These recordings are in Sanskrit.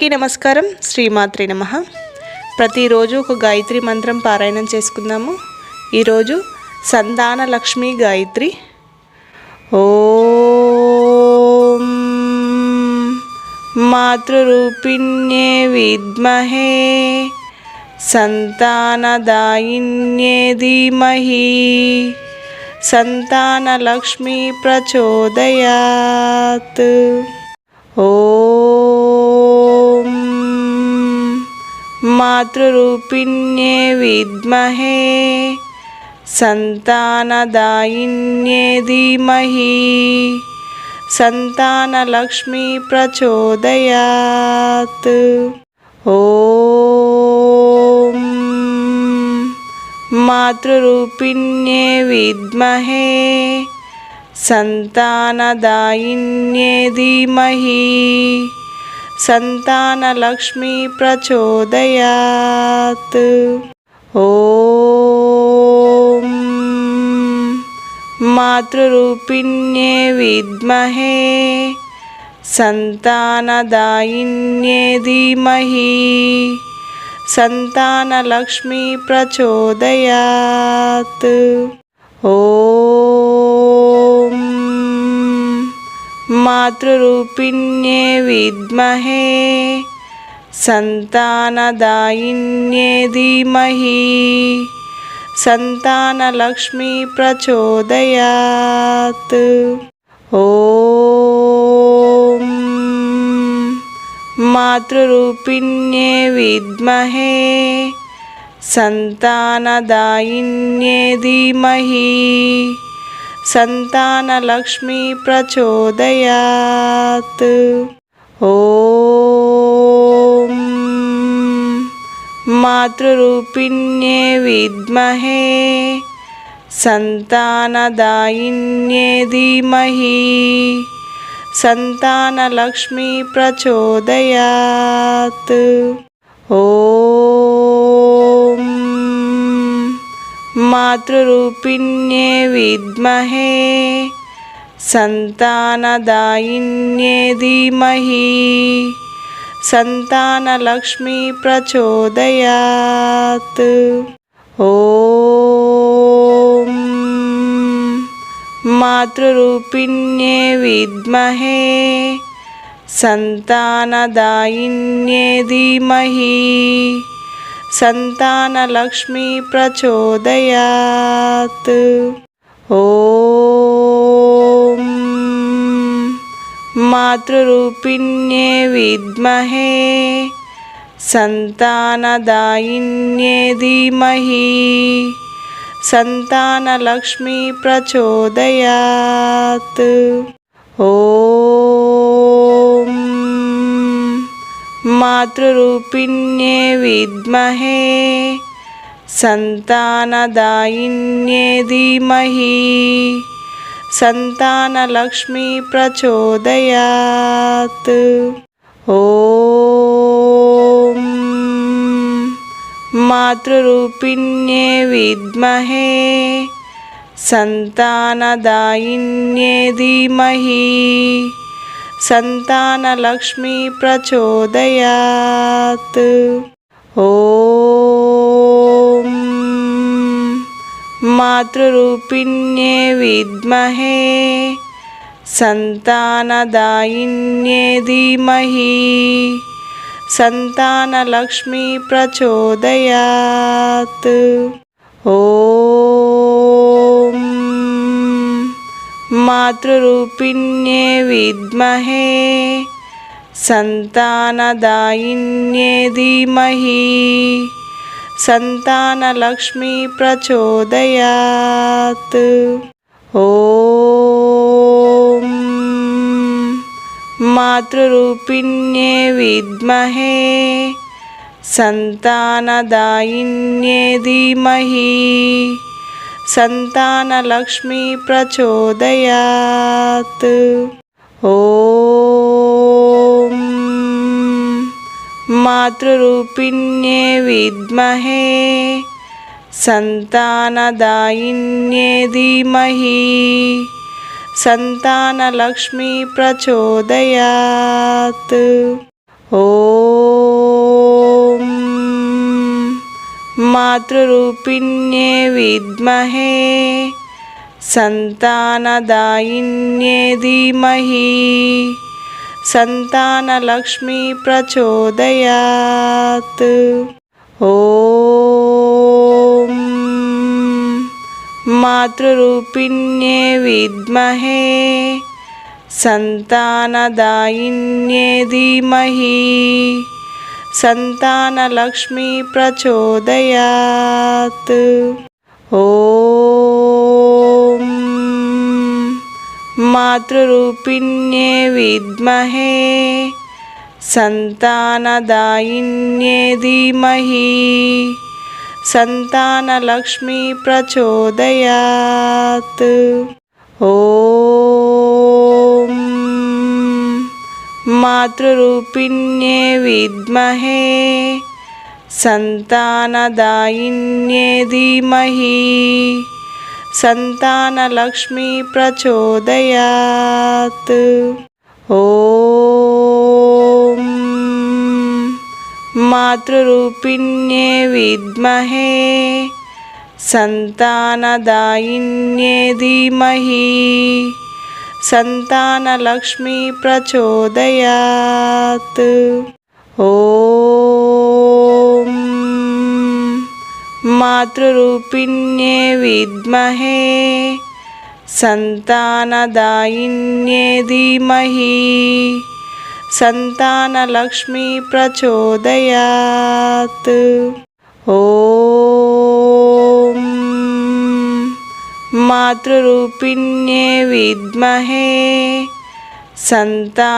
అందరికీ నమస్కారం. శ్రీమాత్రి నమ. ప్రతిరోజు ఒక గాయత్రి మంత్రం పారాయణం చేసుకుందాము. ఈరోజు సంతాన లక్ష్మి గాయత్రి. ఓం మాతృరూపిణ్యే విద్మహే. సంతానదాయిన్యే ధీమహి. సంతానలక్ష్మి ప్రచోదయాత్. ఓ मातृरूपिण्ये विद्महे सन्तानदायिन्ये धीमहि सन्तानलक्ष्मी प्रचोदयात् ॐ मातृरूपिण्ये विद्महे सन्तानदायिन्ये धीमहि सन्तानलक्ष्मी प्रचोदयात् ॐ मातृरूपिण्ये विद्महे सन्तानदायिन्ये धीमहि सन्तानलक्ष्मी प्रचोदयात् ॐ मातृरूपिण्ये विद्महे सन्तानदायिन्ये धीमहि सन्तानलक्ष्मी प्रचोदयात् ॐ मातृरूपिण्ये विद्महे सन्तानदायिन्ये धीमहि सन्तानलक्ष्मी प्रचोदयात् ॐ मातृरूपिण्ये विद्महे सन्तानदायिन्ये धीमहि सन्तानलक्ष्मी प्रचोदयात् ॐ मातृरूपिण्ये विद्महे सन्तानदायिन्ये धीमहि सन्तानलक्ष्मी प्रचोदयात् ॐ मातृरूपिण्ये विद्महे सन्तानदायिन्ये धीमहि सन्तानलक्ष्मी प्रचोदयात् ॐ मातृरूपिण्ये विद्महे सन्तानदायिन्ये धीमहि सन्तानलक्ष्मी प्रचोदयात् ॐ मातृरूपिण्ये विद्महे सन्तानदायिन्ये धीमहि सन्तानलक्ष्मी प्रचोदयात् ॐ मातृरूपिण्ये विद्महे सन्तानदायिन्ये धीमहि सन्तानलक्ष्मी प्रचोदयात् ॐ मातृरूपिण्ये विद्महे सन्तानदायिन्ये धीमहि सन्तानलक्ष्मी प्रचोदयात् ॐ मातृरूपिण्ये विद्महे सन्तानदायिन्ये धीमहि सन्तानलक्ष्मी प्रचोदयात् ॐ मातृरूपिण्ये विद्महे सन्तानदायिन्ये धीमहि सन्तानलक्ष्मी प्रचोदयात् ॐ मातृरूपिण्ये विद्महे सन्तानदायिन्ये धीमहि सन्तानलक्ष्मी प्रचोदयात् ॐ मातृरूपिण्ये विद्महे सन्तानदायिन्ये धीमहि सन्तानलक्ष्मी प्रचोदयात् ॐ मातृरूपिण्ये विद्महे सन्तानदायिन्ये धीमहि सन्तानलक्ष्मी प्रचोदयात् ॐ मातृरूपिण्ये विद्महे सन्तानदायिन्ये धीमहि सन्तानलक्ष्मी प्रचोदयात् ॐ मातृरूपिण्ये विद्महे सन्तानदायिन्ये धीमहि सन्तानलक्ष्मी प्रचोदयात् ॐ मातृरूपिण्ये विद्महे सन्तानदायिन्ये धीमहि सन्तानलक्ष्मी प्रचोदयात् ॐ मातृरूपिण्ये विद्महे सन्तानदायिन्ये धीमहि सन्तानलक्ष्मी प्रचोदयात् ॐ मातृरूपिण्ये विद्महे सन्तानदायिन्ये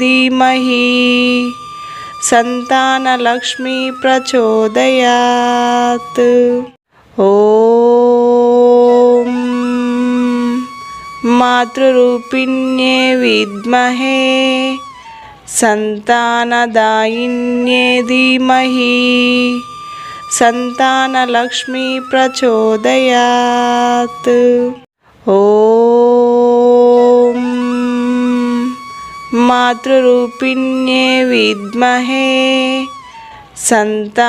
धीमहि सन्तानलक्ष्मी प्रचोदयात् ॐ मातृरूपिण्ये विद्महे सन्तानदायिन्ये धीमहि सन्तानलक्ष्मी प्रचोदयात् ॐ मातृरूपिण्ये विद्महे सन्तानदायिन्ये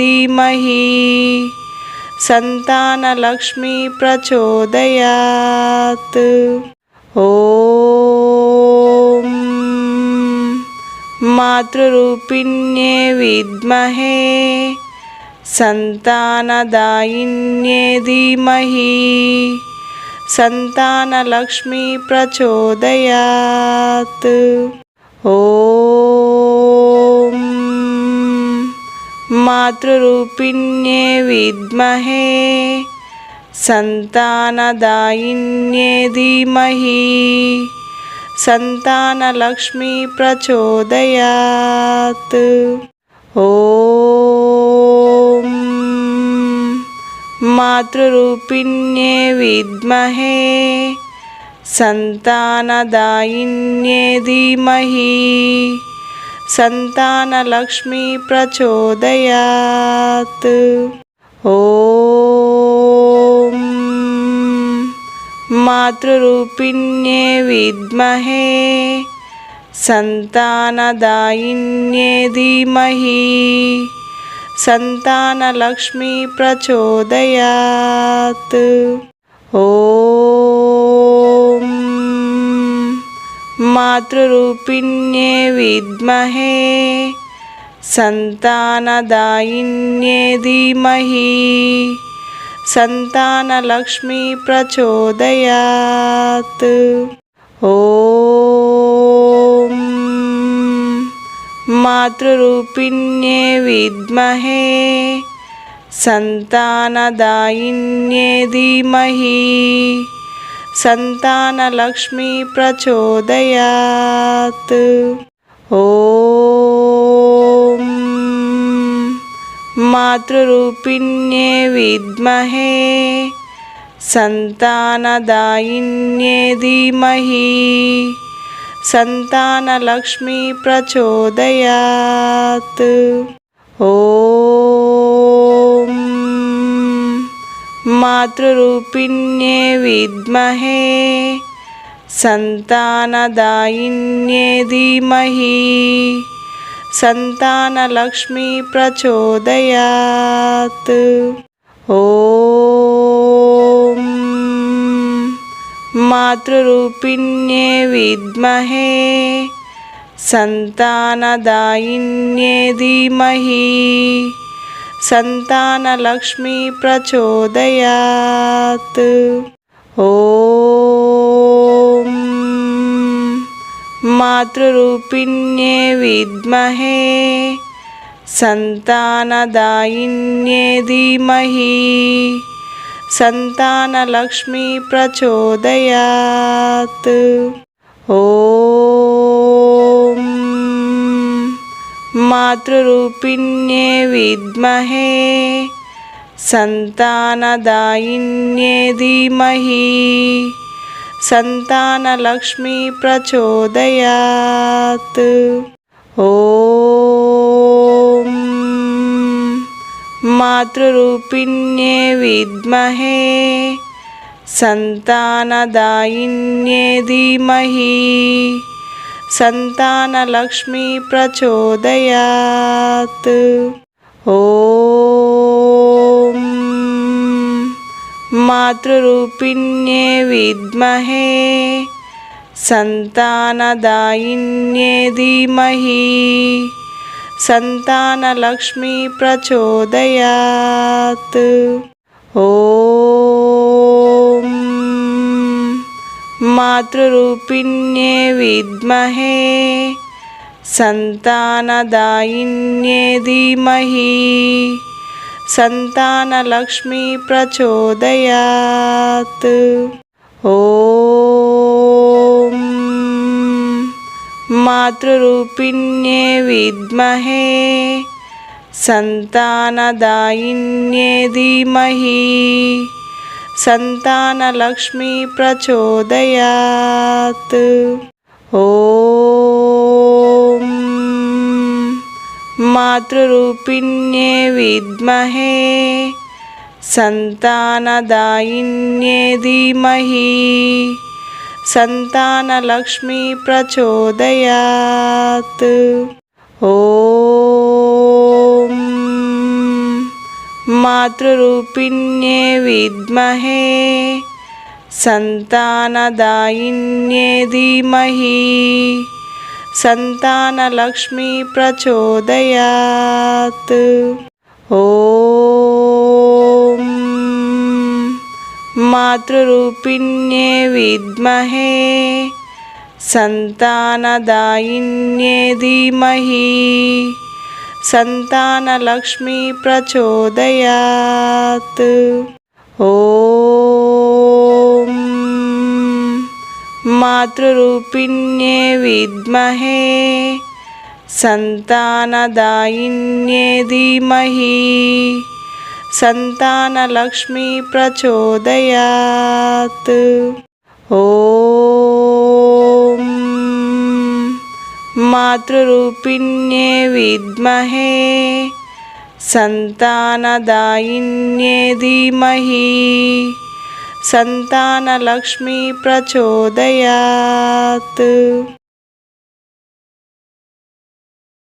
धीमहि सन्तानलक्ष्मी प्रचोदयात् ॐ मातृरूपिण्ये विद्महे सन्तानदायिन्ये धीमहि सन्तानलक्ष्मी प्रचोदयात् ॐ मातृरूपिण्ये विद्महे सन्तानदायिन्ये धीमहि सन्तानलक्ष्मी प्रचोदयात् ॐ मातृरूपिण्ये विद्महे सन्तानदायिन्ये धीमहि सन्तानलक्ष्मी प्रचोदयात् ॐ मातृरूपिण्ये विद्महे सन्तानदायिन्ये धीमहि सन्तानलक्ष्मी प्रचोदयात् ॐ मातृरूपिण्ये विद्महे सन्तानदायिन्ये धीमहि सन्तानलक्ष्मी प्रचोदयात् ॐ मातृरूपिण्ये विद्महे सन्तानदायिन्ये धीमहि सन्तानलक्ष्मी प्रचोदयात् ॐ मातृरूपिण्ये विद्महे सन्तानदायिन्ये धीमहि सन्तानलक्ष्मी प्रचोदयात् ॐ मातृरूपिण्ये विद्महे सन्तानदायिन्ये धीमहि सन्तानलक्ष्मी प्रचोदयात् ॐ मातृरूपिण्ये विद्महे सन्तानदायिन्ये धीमहि सन्तानलक्ष्मी प्रचोदयात् ॐ मातृरूपिण्ये विद्महे सन्तानदायिन्ये धीमहि सन्तानलक्ष्मी प्रचोदयात् ॐ मातृरूपिण्ये विद्महे सन्तानदायिन्ये धीमहि सन्तानलक्ष्मी प्रचोदयात् ॐ मातृरूपिण्ये विद्महे सन्तानदायिन्ये धीमहि सन्तानलक्ष्मी प्रचोदयात् ॐ मातृरूपिण्ये विद्महे सन्तानदायिन्ये धीमहि सन्तानलक्ष्मी प्रचोदयात् ॐ मातृरूपिण्ये विद्महे सन्तानदायिन्ये धीमहि सन्तानलक्ष्मी प्रचोदयात् ॐ मातृरूपिण्ये विद्महे सन्तानदायिन्ये धीमहि सन्तानलक्ष्मी प्रचोदयात् ॐ मातृरूपिण्ये विद्महे सन्तानदायिन्ये धीमहि सन्तानलक्ष्मी प्रचोदयात् ॐ मातृरूपिण्ये विद्महे सन्तानदायिन्ये धीमहि सन्तानलक्ष्मी प्रचोदयात् ॐ मातृरूपिण्ये विद्महे सन्तानदायिन्ये धीमहि सन्तानलक्ष्मी प्रचोदयात् ॐ मातृरूपिण्ये विद्महे सन्तानदायिन्ये धीमहि सन्तानलक्ष्मी प्रचोदयात् ॐ मातृरूपिण्ये विद्महे सन्तानदायिन्ये धीमहि सन्तानलक्ष्मी प्रचोदयात्।